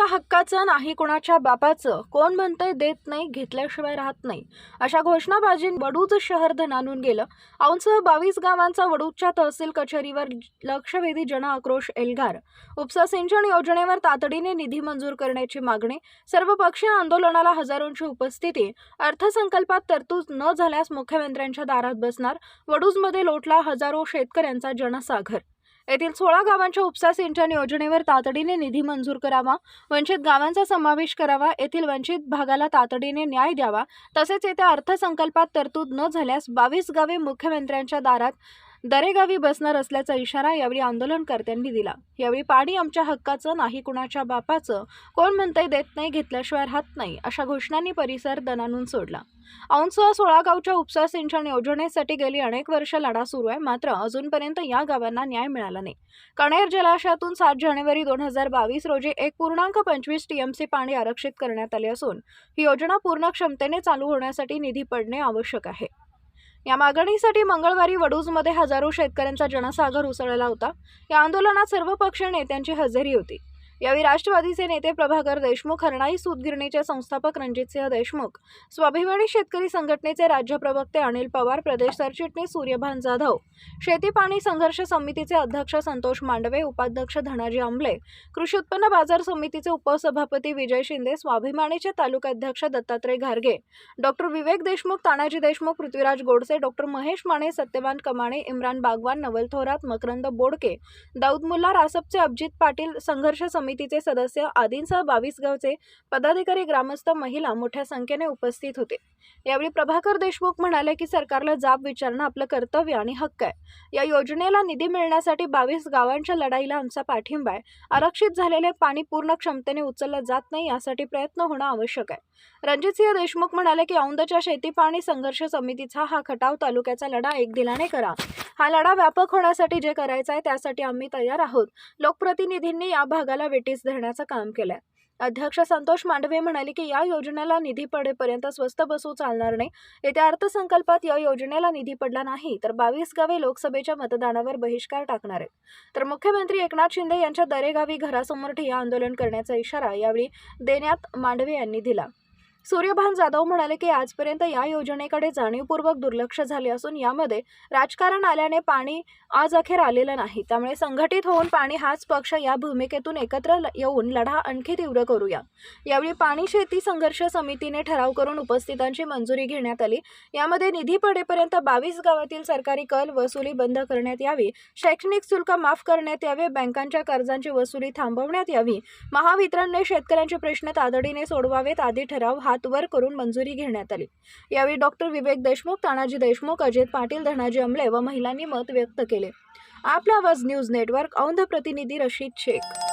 कोणाच्या हक्काचं नाही कुणाच्या बापाचं? कोण म्हणतंय देत नाही घेतल्याशिवाय राहत नाही? अशा घोषणाबाजी वडूज शहर धनानून गेलं. औंसह बावीस गावांचा वडूजच्या तहसील कचेरीवर लक्षवेधी जन आक्रोश एल्गार. उपसा सिंचन योजनेवर तातडीने निधी मंजूर करण्याची मागणी. सर्वपक्षीय आंदोलनाला हजारोंची उपस्थिती. अर्थसंकल्पात तरतूद न झाल्यास मुख्यमंत्र्यांच्या दारात बसणार. वडूजमध्ये लोटला हजारो शेतकऱ्यांचा जनसागर. येथील सोळा गावांच्या उपसा सिंचन योजनेवर तातडीने निधी मंजूर करावा. वंचित गावांचा समावेश करावा. येथील वंचित भागाला तातडीने न्याय द्यावा. तसेच येत्या अर्थसंकल्पात तरतूद न झाल्यास बावीस गावे मुख्यमंत्र्यांच्या दारात दरेगावी बसणार असल्याचा इशारा यावेळी आंदोलनकर्त्यांनी दिला. यावेळी पाणी आमच्या हक्काचं नाही कुणाच्या बापाचं कोण म्हणतंय देत नाही घेतल्याशिवाय राहत नाही अशा घोषणांनी परिसर दणानून सोडला. औंधसह सोळा गावच्या उपसा सिंचन योजनेसाठी गेली अनेक वर्ष लढा सुरू आहे मात्र अजूनपर्यंत या गावांना न्याय मिळाला नाही. कणेर जलाशयातून सात जानेवारी दोन हजार बावीस रोजी एक पूर्णांक पंचवीस टीएमसी पाणी आरक्षित करण्यात आले असून ही योजना पूर्ण क्षमतेने चालू होण्यासाठी निधी पडणे आवश्यक आहे. या मागणीसाठी मंगळवारी वडूजमध्ये हजारो शेतकऱ्यांचा जनसागर उसळला होता. या आंदोलनात सर्व पक्षीय नेत्यांची हजेरी होती. यावेळी राष्ट्रवादीचे नेते प्रभाकर देशमुख हरणाई सूतगिरणीचे संस्थापक रणजितसिंह देशमुख स्वाभिमानी शेतकरी संघटनेचे राज्य प्रवक्ते अनिल पवार प्रदेश सरचिटणीस सूर्यभान जाधव शेती पाणी संघर्ष समितीचे अध्यक्ष संतोष मांडवे उपाध्यक्ष धनाजी आंबले कृषी उत्पन्न बाजार समितीचे उपसभापती विजय शिंदे स्वाभिमानीचे तालुकाध्यक्ष दत्तात्रय घारगे डॉक्टर विवेक देशमुख तानाजी देशमुख पृथ्वीराज गोडसे डॉक्टर महेश माने सत्यवान कमाणे इम्रान बागवान नवल थोरात मकरंद बोडके दाऊद मुल्ला रासपचे अभिजित पाटील संघर्ष समितीचे सदस्य आदींसह बावीस गावचे पदाधिकारी ग्रामस्थ महिला मोठ्या संख्येने उपस्थित होते. यावेळी प्रभाकर देशमुख म्हणाले की सरकारला जाब विचारणं आपलं कर्तव्य आणि हक्क आहे. या योजनेला निधी मिळण्यासाठी बावीस गावांच्या लढाईला आमचा पाठिंबा आहे. आरक्षित झालेले पाणी पूर्ण क्षमतेने उचललं जात नाही यासाठी प्रयत्न होणं आवश्यक आहे. रणजितसिंह देशमुख म्हणाले की औंदच्या शेती पाणी संघर्ष समितीचा हा खटाव तालुक्याचा लढा एक दिलाने करा. हा लढा व्यापक होण्यासाठी जे करायचं आहे त्यासाठी आम्ही तयार आहोत. लोकप्रतिनिधींनी या भागाला पेटीस धरण्याचं काम केलं आहे अध्यक्ष संतोष मांडवे म्हणाले की या योजनेला निधी पडेपर्यंत स्वस्त बसू चालणार नाही. येत्या अर्थसंकल्पात या योजनेला निधी पडला नाही तर बावीस गावे लोकसभेच्या मतदानावर बहिष्कार टाकणार आहेत. तर मुख्यमंत्री एकनाथ शिंदे यांच्या दरेगावी घरासमोर ठिय्या आंदोलन करण्याचा इशारा यावेळी देण्यात मांडवे यांनी दिला. सूर्यभान जाधव म्हणाले की आजपर्यंत या योजनेकडे जाणीवपूर्वक दुर्लक्ष झाले असून यामध्ये राजकारण आल्याने पाणी आज अखेर आलेलं नाही. त्यामुळे संघटित होऊन पाणी हाच पक्ष या भूमिकेतून एकत्र ल- येऊन लढा आणखी तीव्र करूया. यावेळी पाणी शेती संघर्ष समितीने ठराव करून उपस्थितांची मंजुरी घेण्यात आली. यामध्ये निधी पडेपर्यंत बावीस गावातील सरकारी कल वसुली बंद करण्यात यावी शैक्षणिक शुल्क माफ करण्यात यावे बँकांच्या कर्जांची वसुली थांबवण्यात यावी महावितरणने शेतकऱ्यांचे प्रश्न तातडीने सोडवावेत आदी ठराव हात वर करून मंजुरी घेण्यात आली. यावेळी डॉक्टर विवेक देशमुख तानाजी देशमुख अजित पाटील धनाजी अमले व महिलांनी मत व्यक्त केले. आपला आवाज न्यूज नेटवर्क औंध प्रतिनिधी रशीद शेख.